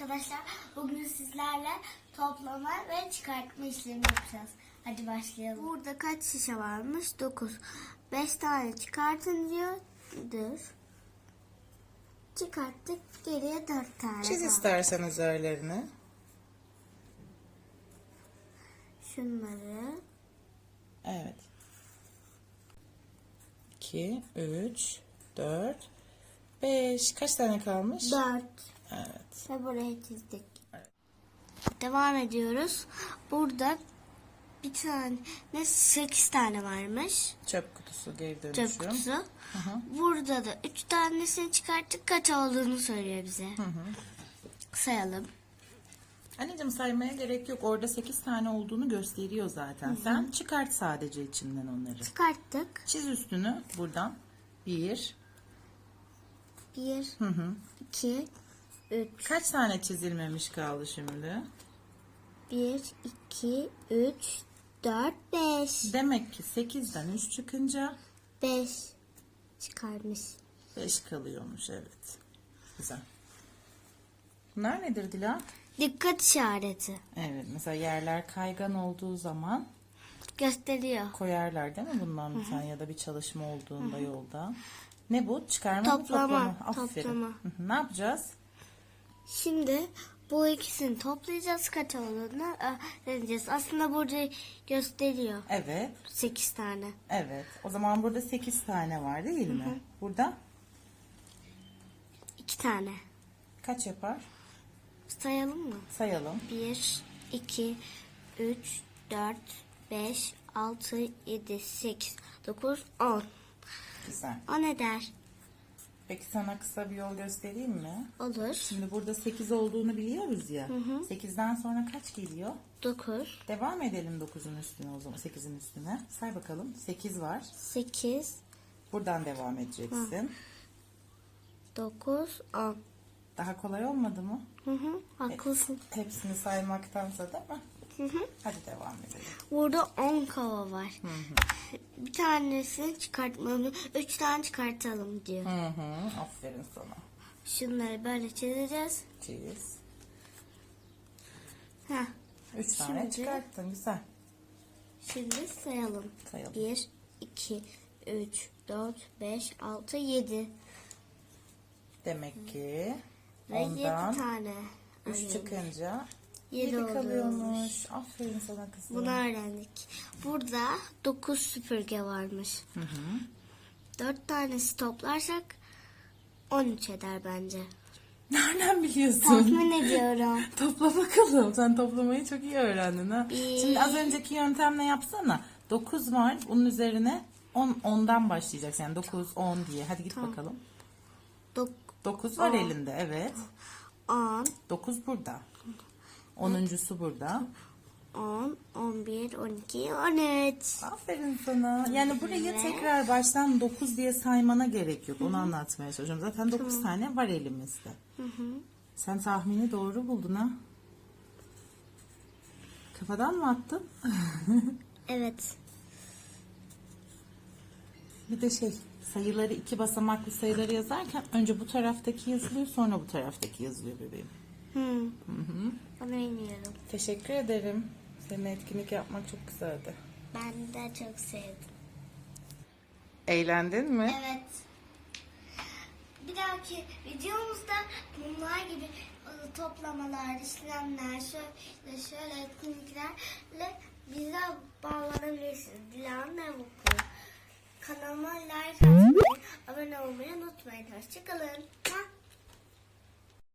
arkadaşlar. Bugün sizlerle toplama ve çıkartma işlemi yapacağız. Hadi başlayalım. Burada kaç şişe varmış? 9. 5 tane çıkartın diyor. Dur. Çıkarttık. Geriye 4 tane Çiz kaldı. istersen üzerlerini. Şunları. Evet. 2, 3, 4, 5. Kaç tane kalmış? 4. Evet. Ve buraya çizdik. Devam ediyoruz. Burada bir tane 8 tane varmış. Çöp kutusu geri Çöp dönüşüm. kutusu. hı. Burada da 3 tanesini çıkarttık. Kaç olduğunu söylüyor bize. Sayalım. Anneciğim saymaya gerek yok. Orada 8 tane olduğunu gösteriyor zaten. Sen çıkart sadece içinden onları. Çıkarttık. Çiz üstünü buradan. 1. 1, Hı hı. 2, 3. Kaç tane çizilmemiş kaldı şimdi? 1, 2, 3, 4, 5. Demek ki 8'den 3 çıkınca 5 çıkarmış. 5 kalıyormuş evet. Güzel. Bunlar nedir Dila? Dikkat işareti. Evet mesela yerler kaygan olduğu zaman Gösteriyor. koyarlar değil mi bundan bir tane ya da bir çalışma olduğunda yolda. Ne bu? Çıkarma mı Toplama, toplama? Aferin. toplama. Hı hı. Ne yapacağız? Şimdi bu ikisini toplayacağız. Kaç olduğunu öğreneceğiz. Aslında burada gösteriyor. Evet. 8 tane. Evet. O zaman burada 8 tane var değil mi? Burada 2 tane. kaç yapar? Sayalım mı? Sayalım. 1, 2, 3, 4, 5, 6, 7, 8, 9, 10. Güzel. 10 eder. Peki sana kısa bir yol göstereyim mi? Olur. Şimdi burada 8 olduğunu biliyoruz ya. 8'den sonra kaç geliyor? 9, Devam edelim 9'un üstüne o zaman 8'in üstüne. Say bakalım. 8 var. 8, Buradan devam edeceksin. 9, 10. Daha kolay olmadı mı? Hı hı, haklısın. Hepsini saymaktansa değil mi? Hı hı. Hadi devam edelim. Burada 10 kova var. Bir tanesini çıkartmamı, 3 tane çıkartalım diyor. Hı hı. Aferin sana. Şunları böyle çizeceğiz. Çiz. 3 tane Şimdi- çıkarttın. Güzel. Şimdi sayalım. Sayalım. 1, 2, 3, 4, 5, 6, 7. Demek ki Ve 7 ondan tane. 3 öğrendik. çıkınca Yedi 7 oluyormuş. kalıyormuş. Aferin sana kızım. Bunu öğrendik. Burada 9 süpürge varmış. Hı hı. 4 tanesi toplarsak 13 eder bence. Nereden biliyorsun? Tahmin ediyorum. Topla bakalım. Sen toplamayı çok iyi öğrendin ha. Bir- Şimdi az önceki yöntemle yapsana. 9 var. Bunun üzerine 10 10'dan başlayacaksın. Yani 9 10 diye. Hadi git bakalım. 9 var On. elinde. Evet. 10, 9 burada. 10.sü burada. 10, 11, 12, 13. Aferin sana. Yani burayı tekrar baştan 9 diye saymana gerek yok. Onu anlatmaya çalışıyorum. Zaten 9 tane var elimizde. Sen tahmini doğru buldun ha. Kafadan mı attın? Evet. Bir de şey sayıları iki basamaklı sayıları yazarken önce bu taraftaki yazılıyor sonra bu taraftaki yazılıyor bebeğim. Hı. Onu bilmiyorum. Teşekkür ederim. Seninle etkinlik yapmak çok güzeldi. Ben de çok sevdim. Eğlendin mi? Evet. Bir dahaki videomuzda bunlar gibi e, toplamalar, işlemler, şöyle, şöyle etkinliklerle bize bağlanabilirsiniz. Dilan ne mutlu. Kanalıma like atmayı, abone olmayı unutmayın. Hoşçakalın.